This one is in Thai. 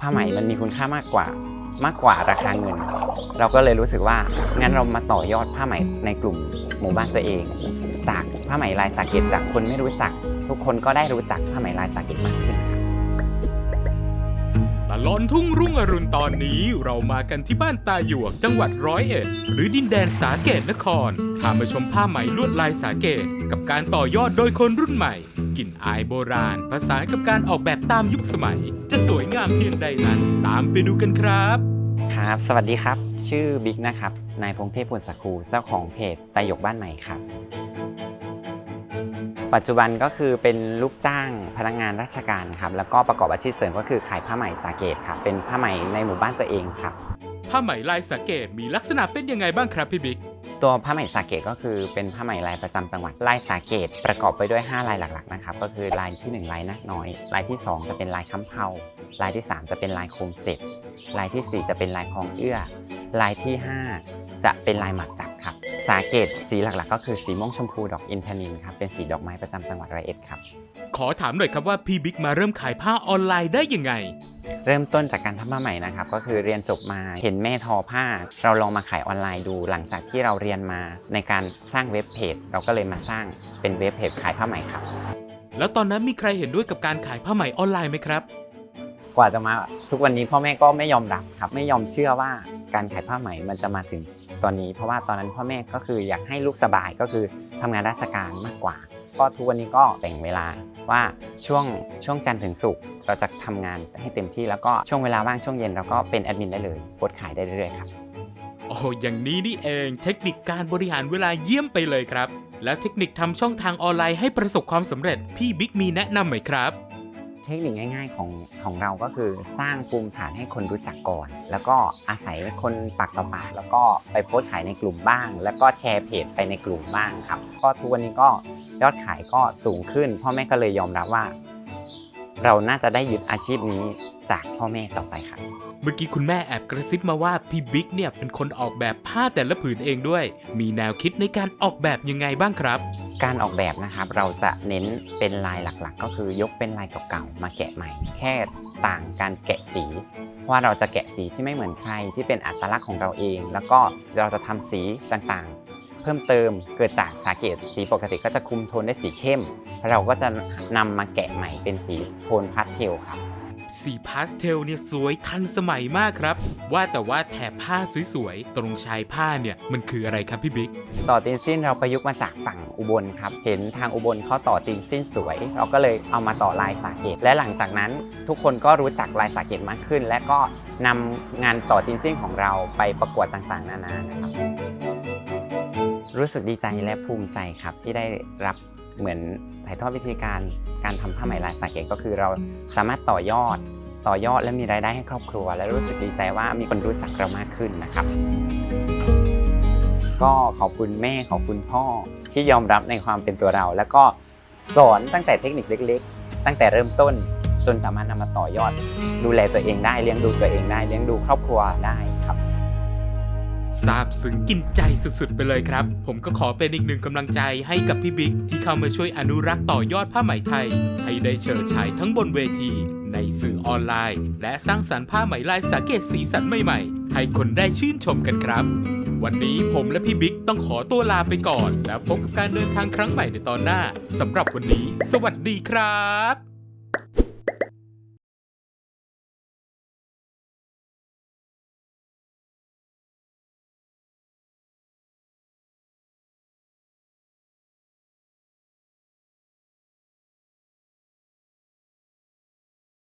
ผ้าไหมมันมีคุณค่ามากกว่ามากกว่าราคาเงิน เราก็เลยรู้สึกว่างั้นเรามาต่อยอดผ้าไหมในกลุ่มหมู่บ้านตัวเอง จากผ้าไหมลายสาเกตจากคนไม่รู้จัก ทุกคนก็ได้รู้จักผ้าไหมลายสาเกตมากขึ้นครับตลอนทุ่งรุ่งอรุณตอนนี้เรามากันที่บ้านตาหยวกจังหวัดร้อยเอ็ด หรือดินแดนสาเกตนครพามาชมผ้าไหมลวดลายสาเกต กับการต่อยอดโดยคนรุ่นใหม่ กลิ่นอายโบราณ ผสานกับการออกแบบตามยุคสมัย จะสวยงามเพียงใดนั้น ตามไปดูกันครับ ครับ สวัสดีครับ ชื่อบิ๊กนะครับ นายพงเทพพลสกคูเจ้าของเพจตายกบ้านใหม่ครับ ปัจจุบันก็คือเป็นลูกจ้างพนักงานราชการครับ แล้วก็ประกอบอาชีพเสริมก็คือขายผ้าไหมสาเกตครับ เป็นผ้าไหมในหมู่บ้านตัวเองครับ ผ้าไหมลายสาเกตมีลักษณะเป็นยังไงบ้างครับพี่บิ๊ก ตัวผ้าไหมสาเกตก็คือเป็นผ้าไหมลายประจำจังหวัดลายสาเกตประกอบไปด้วย 5 ลายหลักๆนะครับก็คือลายที่ 1 ลายนักน้อย ลายที่ 2 จะเป็นลายค้ำเพาลายที่ 3 จะเป็นลายโคมเจ็ดลายทีสี่ 4 จะเป็นลายคลองเอื้อ ลายที่ 5 จะเป็นลายหมักจับครับ สาเกตสีหลักๆ ก็คือสีม่วงชมพูดอกอินทนินครับเป็นสีดอกไม้ประจำจังหวัดร้อยเอ็ดครับขอถามหน่อยครับว่าพี่บิ๊กมาเริ่มขายผ้าออนไลน์ได้ยังไง เริ่มต้นจากการทำผ้าไหมนะครับ ก็คือเรียนจบมาเห็นแม่ทอผ้า เราลองมาขายออนไลน์ดู หลังจากที่เราเรียนมาในการสร้างเว็บเพจ เราก็เลยมาสร้างเป็นเว็บเพจขายผ้าไหมครับ แล้วตอนนั้นมีใครเห็นด้วยกับการขายผ้าไหมออนไลน์ไหมครับ กว่าจะมาทุกวันนี้พ่อแม่ก็ไม่ยอมรับครับ ไม่ยอมเชื่อว่าการขายผ้าไหมมันจะมาถึงตอนนี้ เพราะว่าตอนนั้นพ่อแม่ก็คืออยากให้ลูกสบายก็คือทำงานราชการมากกว่า ก็ทุกวันนี้ก็แบ่งเวลาว่าช่วงช่วงจันทร์ถึงศุกร์เราจะทำงานให้เต็มที่แล้วก็ช่วงเวลาว่างช่วงเย็นเราก็เป็นแอดมินได้เลยโพสขายได้เรื่อยๆครับโอ้อย่างนี้นี่เองเทคนิคการบริหารเวลาเยี่ยมไปเลยครับ แล้วเทคนิคทำช่องทางออนไลน์ให้ประสบความสำเร็จพี่บิ๊กมีแนะนำไหมครับ เทคนิคง่าย ๆ ของของเราก็คือสร้างภูมิฐานให้คนรู้จักก่อน แล้วก็อาศัยคนปากต่อปากแล้วก็ไปโพสต์ขายในกลุ่มบ้าง แล้วก็แชร์เพจไปในกลุ่มบ้างครับ ก็ทุกวันนี้ก็ยอดขายก็สูงขึ้น พ่อแม่ก็เลยยอมรับว่า เราน่าจะได้ยึดอาชีพนี้จากพ่อแม่ต่อไปครับเมื่อกี้คุณแม่แอบกระซิบมาว่าพี่บิ๊กเนี่ยเป็นคนออกแบบผ้าแต่ละผืนเองด้วย มีแนวคิดในการออกแบบยังไงบ้างครับ การออกแบบนะครับเราจะเน้นเป็นลายหลักๆ ก็คือยกเป็นลายเก่าๆมาแกะใหม่ แค่ต่างการแกะสีว่าเราจะแกะสีที่ไม่เหมือนใครที่เป็นอัตลักษณ์ของเราเอง แล้วก็เราจะทำสีต่างๆ เพิ่มเติมเกิดจากสาเกตสีปกติก็จะคุมโทนได้สีเข้ม เราก็จะนำมาแกะใหม่เป็นสีโทนพาสเทลครับ สีพาสเทลเนี่ยสวยทันสมัยมากครับ ว่าแต่ว่าแถบผ้าสวยๆ ตรงชายผ้าเนี่ยมันคืออะไรครับพี่บิ๊ก ต่อตีนสิ้นเราประยุกต์มาจากฝั่งอุบลครับ เห็นทางอุบลเขาต่อตีนสิ้นสวย เราก็เลยเอามาต่อลายสาเกต และหลังจากนั้นทุกคนก็รู้จักลายสาเกตมากขึ้น และก็นำงานต่อตีนสิ้นของเราไปประกวดต่างๆ นานานะครับรู้สึกดีใจและภูมิใจครับที่ได้รับ เหมือนถ่ายทอดวิธีการการทำผ้าไหมลายสาเกตก็คือเราสามารถต่อยอดต่อยอดและมีรายได้ให้ครอบครัว และรู้สึกดีใจว่ามีคนรู้จักเรามากขึ้นนะครับ ก็ขอบคุณแม่ขอบคุณพ่อที่ยอมรับในความเป็นตัวเรา แล้วก็สอนตั้งแต่เทคนิคเล็ก ๆ ตั้งแต่เริ่มต้นจนสามารถนำมาต่อยอด ดูแลตัวเองได้เลี้ยงดูตัวเองได้เลี้ยงดูครอบครัวได้ครับ ซาบซึ้งกินใจสุดๆ ไปเลยครับ ผมก็ขอเป็นอีกหนึ่งกำลังใจให้กับพี่บิ๊กที่เข้ามาช่วยอนุรักษ์ต่อยอดผ้าไหมไทย ให้ได้เฉิดฉายทั้งบนเวที ในสื่อออนไลน์ และสร้างสรรค์ผ้าไหมลายสาเกตสีสันใหม่ๆ ให้คนได้ชื่นชมกันครับ วันนี้ผมและพี่บิ๊กต้องขอตัวลาไปก่อน แล้วพบกับการเดินทางครั้งใหม่ในตอนหน้าสำหรับวันนี้ สวัสดีครับ